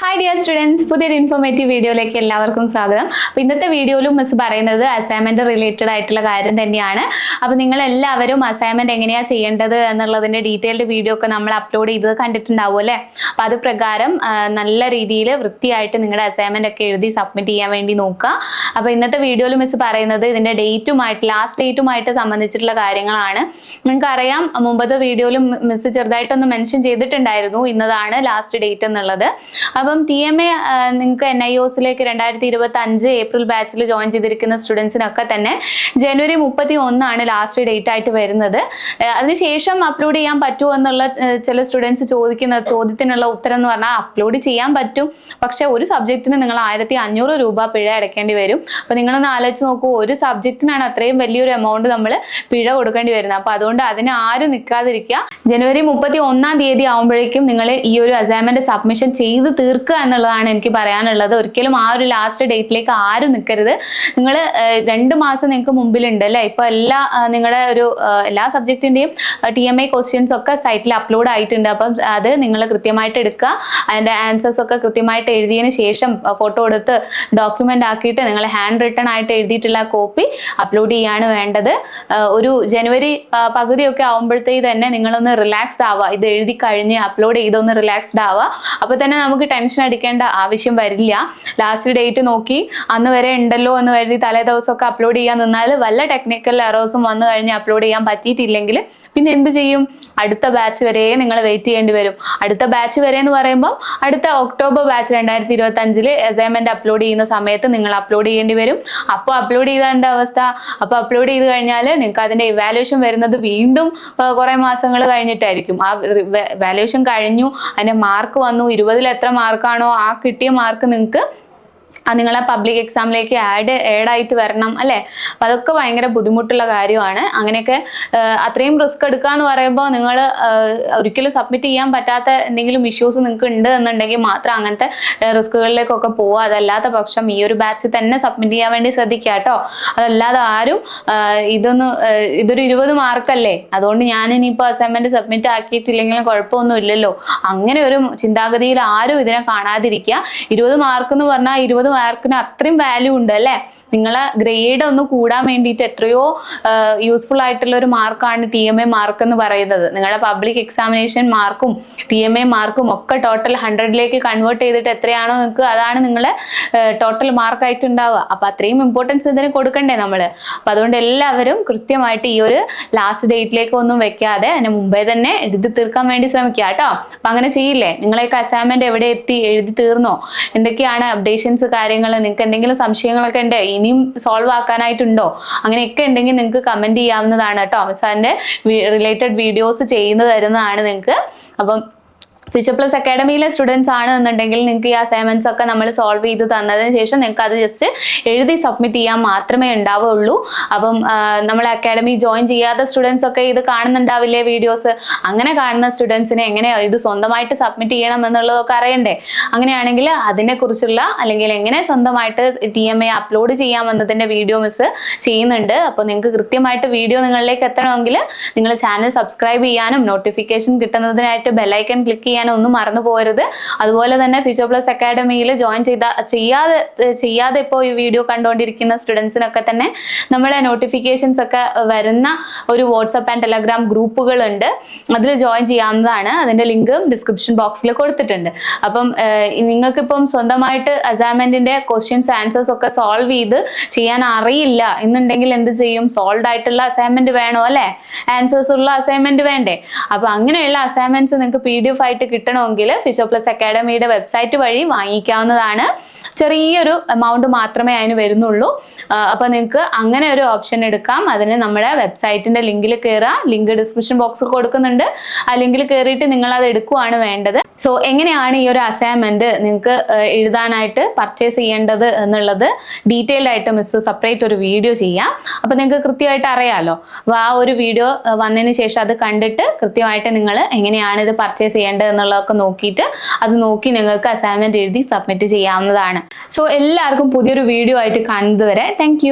Hi dear students പുതിയൊരു informative വീഡിയോയിലേക്ക് എല്ലാവർക്കും സ്വാഗതം. അപ്പോൾ ഇന്നത്തെ വീഡിയോയിലും മിസ് പറയുന്നത് അസൈൻമെന്റ് റിലേറ്റഡ് ആയിട്ടുള്ള കാര്യം തന്നെയാണ്. അപ്പോൾ നിങ്ങൾ എല്ലാവരും അസൈൻമെന്റ് എങ്ങനെയാണ് ചെയ്യേണ്ടത് എന്നുള്ളതിന്റെ ഡീറ്റെയിൽഡ് വീഡിയോ ഒക്കെ നമ്മൾ അപ്ലോഡ് ചെയ്ത് കണ്ടിട്ടുണ്ടാവും അല്ലേ? അപ്പോൾ അത് പ്രകാരം നല്ല രീതിയിൽ വൃത്തിയായിട്ട് നിങ്ങളുടെ അസൈൻമെന്റ് ഒക്കെ എഴുതി സബ്മിറ്റ് ചെയ്യാൻ വേണ്ടി നോക്കുക. അപ്പോൾ ഇന്നത്തെ വീഡിയോയിൽ മിസ് പറയുന്നത് ഇതിന്റെ ഡേറ്റുമായിട്ട് ലാസ്റ്റ് ഡേറ്റുമായിട്ട് സംബന്ധിച്ചിട്ടുള്ള കാര്യങ്ങളാണ്. നിങ്ങൾക്കറിയാം മുമ്പത്തെ വീഡിയോയിലും മിസ് ചെറുതായിട്ടൊന്ന് മെൻഷൻ ചെയ്തിട്ടുണ്ടായിരുന്നു. ഇന്നതാണ് ലാസ്റ്റ് ഡേറ്റ് എന്നുള്ളത്. അപ്പം ടി എം എ നിങ്ങൾക്ക് എൻ ഐ ഒസിലേക്ക് രണ്ടായിരത്തി ഇരുപത്തി അഞ്ച് ഏപ്രിൽ ബാച്ചിൽ ജോയിൻ ചെയ്തിരിക്കുന്ന സ്റ്റുഡൻസിനൊക്കെ തന്നെ ജനുവരി മുപ്പത്തി ഒന്നാണ് ലാസ്റ്റ് ഡേറ്റ് ആയിട്ട് വരുന്നത്. അതിനുശേഷം അപ്ലോഡ് ചെയ്യാൻ പറ്റുമോ എന്നുള്ള ചില സ്റ്റുഡൻസ് ചോദിക്കുന്ന ചോദ്യത്തിനുള്ള ഉത്തരം എന്ന് പറഞ്ഞാൽ അപ്ലോഡ് ചെയ്യാൻ പറ്റും. പക്ഷെ ഒരു സബ്ജക്റ്റിന് നിങ്ങൾ ആയിരത്തി അഞ്ഞൂറ് രൂപ പിഴ അടയ്ക്കേണ്ടി വരും. അപ്പൊ നിങ്ങളൊന്ന് ആലോചിച്ച് നോക്കൂ ഒരു സബ്ജക്റ്റിനാണ് അത്രയും വലിയൊരു എമൗണ്ട് നമ്മൾ പിഴ കൊടുക്കേണ്ടി വരുന്നത്. അപ്പൊ അതുകൊണ്ട് അതിന് ആരും നിൽക്കാതിരിക്കുക. ജനുവരി മുപ്പത്തി ഒന്നാം തീയതി ആകുമ്പോഴേക്കും നിങ്ങൾ ഈ ഒരു അസൈൻമെന്റ് സബ്മിഷൻ ചെയ്ത് തീർക്കുക എന്നുള്ളതാണ് എനിക്ക് പറയാനുള്ളത്. ഒരിക്കലും ആ ഒരു ലാസ്റ്റ് ഡേറ്റിലേക്ക് ആരും നിൽക്കരുത്. നിങ്ങൾ രണ്ട് മാസം നിങ്ങൾക്ക് മുമ്പിലുണ്ട് അല്ലേ? ഇപ്പോൾ എല്ലാ നിങ്ങളുടെ ഒരു എല്ലാ സബ്ജക്റ്റിന്റെയും ടി എം ഐ ക്വസ്റ്റ്യൻസ് ഒക്കെ സൈറ്റിൽ അപ്ലോഡ് ആയിട്ടുണ്ട്. അപ്പം അത് നിങ്ങൾ കൃത്യമായിട്ട് എടുക്കുക. അതിന്റെ ആൻസേഴ്സ് ഒക്കെ കൃത്യമായിട്ട് എഴുതിയതിന് ശേഷം ഫോട്ടോ എടുത്ത് ഡോക്യുമെന്റ് ആക്കിയിട്ട് നിങ്ങൾ ഹാൻഡ് റിട്ടൺ ആയിട്ട് എഴുതിയിട്ടുള്ള കോപ്പി അപ്ലോഡ് ചെയ്യാണ് വേണ്ടത്. ഒരു ജനുവരി പകുതിയൊക്കെ ആകുമ്പോഴത്തേക്ക് തന്നെ നിങ്ങളൊന്ന് റിലാക്സ്ഡ് ആവുക. ഇത് എഴുതി കഴിഞ്ഞ് അപ്ലോഡ് ചെയ്തൊന്ന് റിലാക്സ്ഡ് ആവുക. അപ്പോൾ തന്നെ നമുക്ക് ടെൻഷൻ അടിക്കേണ്ട ആവശ്യം വരില്ല. ലാസ്റ്റ് ഡേറ്റ് നോക്കി. അന്ന് വരെ ഉണ്ടല്ലോ എന്ന് കരുതി തലേ ദിവസമൊക്കെ അപ്ലോഡ് ചെയ്യാൻ നിന്നാൽ വല്ല ടെക്നിക്കൽ എറേഴ്സും വന്നു കഴിഞ്ഞ് അപ്ലോഡ് ചെയ്യാൻ പറ്റിയിട്ടില്ലെങ്കിൽ പിന്നെ എന്ത് ചെയ്യും? അടുത്ത ബാച്ച് വരെ നിങ്ങൾ വെയിറ്റ് ചെയ്യേണ്ടി വരും. അടുത്ത ബാച്ച് വരെ എന്ന് പറയുമ്പോൾ അടുത്ത ഒക്ടോബർ ബാച്ച് രണ്ടായിരത്തി ഇരുപത്തി അഞ്ചിൽ അസൈൻമെന്റ് അപ്ലോഡ് ചെയ്യുന്ന സമയത്ത് നിങ്ങൾ അപ്ലോഡ് ചെയ്യേണ്ടി വരും. അപ്പോൾ അപ്ലോഡ് ചെയ്ത എന്താ അവസ്ഥ? അപ്പോൾ അപ്ലോഡ് ചെയ്ത് കഴിഞ്ഞാൽ നിങ്ങൾക്ക് അതിന്റെ ഇവാലുവേഷൻ വരുന്നത് വീണ്ടും കുറേ മാസങ്ങൾ കഴിഞ്ഞിട്ടായിരിക്കും. ആ വാലുവേഷൻ കഴിഞ്ഞു. അതിന്റെ മാർക്ക് വന്നു. ഇരുപതിൽ എത്ര മാർക്കാണോ ആ കിട്ടിയ മാർക്ക് നിങ്ങൾക്ക് ആ നിങ്ങളെ പബ്ലിക് എക്സാമിലേക്ക് ആഡ് ഏഡായിട്ട് വരണം അല്ലേ? അപ്പം അതൊക്കെ ഭയങ്കര ബുദ്ധിമുട്ടുള്ള കാര്യമാണ്. അങ്ങനെയൊക്കെ അത്രയും റിസ്ക് എടുക്കുക എന്ന് പറയുമ്പോൾ നിങ്ങൾ ഒരിക്കലും സബ്മിറ്റ് ചെയ്യാൻ പറ്റാത്ത എന്തെങ്കിലും ഇഷ്യൂസ് നിങ്ങൾക്ക് ഉണ്ട് എന്നുണ്ടെങ്കിൽ മാത്രം അങ്ങനത്തെ റിസ്കുകളിലേക്കൊക്കെ പോവുക. അതല്ലാത്ത പക്ഷം ഈ ഒരു ബാച്ച് തന്നെ സബ്മിറ്റ് ചെയ്യാൻ വേണ്ടി ശ്രദ്ധിക്കുക കേട്ടോ. അതല്ലാതെ ആരും ഇതൊന്ന് ഇതൊരു ഇരുപത് മാർക്കല്ലേ അതുകൊണ്ട് ഞാൻ ഇനിയിപ്പോൾ അസൈൻമെന്റ് സബ്മിറ്റ് ആക്കിയിട്ടില്ലെങ്കിലും കുഴപ്പമൊന്നും ഇല്ലല്ലോ. അങ്ങനെ ഒരു ചിന്താഗതിയിൽ ആരും ഇതിനെ കാണാതിരിക്കുക. ഇരുപത് മാർക്ക് എന്ന് പറഞ്ഞാൽ ഇരുപത് മാർക്കിന് അത്രയും വാല്യൂ ഉണ്ട് അല്ലേ? നിങ്ങളെ ഗ്രേഡ് ഒന്ന് കൂടാൻ വേണ്ടിയിട്ട് എത്രയോ യൂസ്ഫുൾ ആയിട്ടുള്ള ഒരു മാർക്കാണ് ടി എം എ മാർക്ക് എന്ന് പറയുന്നത്. നിങ്ങളുടെ പബ്ലിക് എക്സാമിനേഷൻ മാർക്കും ടി എം എ മാർക്കും ഒക്കെ ടോട്ടൽ ഹൺഡ്രഡിലേക്ക് കൺവേർട്ട് ചെയ്തിട്ട് എത്രയാണോ നിങ്ങൾക്ക് അതാണ് നിങ്ങളെ ടോട്ടൽ മാർക്കായിട്ട് ഉണ്ടാവുക അപ്പൊ അത്രയും ഇമ്പോർട്ടൻസ് ഇതിന് കൊടുക്കണ്ടേ നമ്മൾ അപ്പൊ അതുകൊണ്ട് എല്ലാവരും കൃത്യമായിട്ട് ഈ ഒരു ലാസ്റ്റ് ഡേറ്റിലേക്ക് ഒന്നും വെക്കാതെ അതിന് മുമ്പേ തന്നെ എഴുതി തീർക്കാൻ വേണ്ടി ശ്രമിക്കുക കേട്ടോ. അപ്പൊ അങ്ങനെ ചെയ്യില്ലേ? നിങ്ങളെയൊക്കെ അസൈൻമെന്റ് എവിടെ എത്തി? എഴുതി തീർന്നോ? എന്തൊക്കെയാണ് അപ്ഡേഷൻസ് കാര്യങ്ങൾ നിങ്ങൾക്ക് എന്തെങ്കിലും സംശയങ്ങളൊക്കെ ഉണ്ട് ഇനിയും സോൾവ് ആക്കാനായിട്ടുണ്ടോ? അങ്ങനെയൊക്കെ ഉണ്ടെങ്കിൽ നിങ്ങൾക്ക് കമന്റ് ചെയ്യാവുന്നതാണ് കേട്ടോ. മിസ്സാറിന്റെ റിലേറ്റഡ് വീഡിയോസ് ചെയ്യുന്നു തരുന്നതാണ് നിങ്ങൾക്ക് അപ്പം ഫ്യൂച്ചർ പ്ലസ് അക്കാഡമിയിലെ സ്റ്റുഡൻസ് ആണ് എന്നുണ്ടെങ്കിൽ നിങ്ങൾക്ക് ഈ അസൈൻമെന്റ്സ് ഒക്കെ നമ്മൾ സോൾവ് ചെയ്ത് തന്നതിന് ശേഷം നിങ്ങൾക്ക് അത് ജസ്റ്റ് എഴുതി സബ്മിറ്റ് ചെയ്യാൻ മാത്രമേ ഉണ്ടാവുള്ളൂ. അപ്പം നമ്മൾ അക്കാഡമി ജോയിൻ ചെയ്യാത്ത സ്റ്റുഡൻസ് ഒക്കെ ഇത് കാണുന്നുണ്ടാവില്ലേ വീഡിയോസ് അങ്ങനെ കാണുന്ന സ്റ്റുഡൻസിനെ എങ്ങനെ ഇത് സ്വന്തമായിട്ട് സബ്മിറ്റ് ചെയ്യണം എന്നുള്ളതൊക്കെ അറിയണ്ടേ? അങ്ങനെയാണെങ്കിൽ അതിനെക്കുറിച്ചുള്ള അല്ലെങ്കിൽ എങ്ങനെ സ്വന്തമായിട്ട് ടി എം എ അപ്ലോഡ് ചെയ്യാമെന്നതിന്റെ വീഡിയോ മിസ് ചെയ്യുന്നുണ്ട്. അപ്പോൾ നിങ്ങൾക്ക് കൃത്യമായിട്ട് വീഡിയോ നിങ്ങളിലേക്ക് എത്തണമെങ്കിൽ നിങ്ങൾ ചാനൽ സബ്സ്ക്രൈബ് ചെയ്യാനും നോട്ടിഫിക്കേഷൻ കിട്ടുന്നതിനായിട്ട് ബെല്ലൈക്കൺ ക്ലിക്ക് ചെയ്യാനും ഒന്നും മറന്നു പോകരുത്. അതുപോലെ തന്നെ ഫ്യൂച്ചർ പ്ലസ് അക്കാഡമിയിൽ ജോയിൻ ചെയ്ത ചെയ്യാതെ ചെയ്യാതെ ഇപ്പോൾ ഈ വീഡിയോ കണ്ടുകൊണ്ടിരിക്കുന്ന സ്റ്റുഡൻസിനൊക്കെ തന്നെ നമ്മളെ നോട്ടിഫിക്കേഷൻസ് ഒക്കെ വരുന്ന ഒരു വാട്സപ്പ് ആൻഡ് ടെലഗ്രാം ഗ്രൂപ്പുകളുണ്ട്. അതിൽ ജോയിൻ ചെയ്യാവുന്നതാണ്. അതിന്റെ ലിങ്കും ഡിസ്ക്രിപ്ഷൻ ബോക്സിൽ കൊടുത്തിട്ടുണ്ട്. അപ്പം നിങ്ങൾക്കിപ്പം സ്വന്തമായിട്ട് അസൈൻമെന്റിന്റെ ക്വസ്റ്റ്യൻസ് ആൻസേഴ്സ് ഒക്കെ സോൾവ് ചെയ്ത് ചെയ്യാൻ അറിയില്ല. എന്നുണ്ടെങ്കിൽ എന്ത് ചെയ്യും? സോൾവ് ആയിട്ടുള്ള അസൈൻമെന്റ് വേണോ അല്ലെ? ആൻസേഴ്സ് ഉള്ള അസൈൻമെന്റ് വേണ്ടേ? അപ്പൊ അങ്ങനെയുള്ള അസൈൻമെന്റ്സ് നിങ്ങൾക്ക് പി ഡി എഫ് ആയിട്ട് കിട്ടണമെങ്കിൽ ഫിഷോ പ്ലസ് അക്കാഡമിയുടെ വെബ്സൈറ്റ് വഴി വാങ്ങിക്കാവുന്നതാണ്. ചെറിയൊരു എമൗണ്ട് മാത്രമേ അതിന് വരുന്നുള്ളൂ. അപ്പോൾ അപ്പൊ നിങ്ങൾക്ക് അങ്ങനെ ഒരു ഓപ്ഷൻ എടുക്കാം. അതിന് നമ്മുടെ വെബ്സൈറ്റിന്റെ ലിങ്കിൽ കയറുക ലിങ്ക് ഡിസ്ക്രിപ്ഷൻ ബോക്സിൽ കൊടുക്കുന്നുണ്ട്. ആ ലിങ്കിൽ കയറിയിട്ട് നിങ്ങൾ അത് എടുക്കുവാണ് വേണ്ടത്. സോ എങ്ങനെയാണ് ഈ ഒരു അസൈൻമെന്റ് നിങ്ങൾക്ക് എഴുതാനായിട്ട് പർച്ചേസ് ചെയ്യേണ്ടത് എന്നുള്ളത് ഡീറ്റെയിൽഡ് ആയിട്ട് മിസ് സെപ്പറേറ്റ് ഒരു വീഡിയോ ചെയ്യാം. അപ്പൊ നിങ്ങൾക്ക് കൃത്യമായിട്ട് അറിയാമല്ലോ അപ്പൊ ആ ഒരു വീഡിയോ വന്നതിന് ശേഷം അത് കണ്ടിട്ട് കൃത്യമായിട്ട് നിങ്ങൾ എങ്ങനെയാണ് ഇത് പർച്ചേസ് ചെയ്യേണ്ടത് എന്നുള്ളതൊക്കെ നോക്കിയിട്ട് അത് നോക്കി നിങ്ങൾക്ക് അസൈൻമെന്റ് എഴുതി സബ്മിറ്റ് ചെയ്യാവുന്നതാണ്. സോ എല്ലാവർക്കും പുതിയൊരു വീഡിയോ ആയിട്ട് കാണുന്നത് വരെ താങ്ക്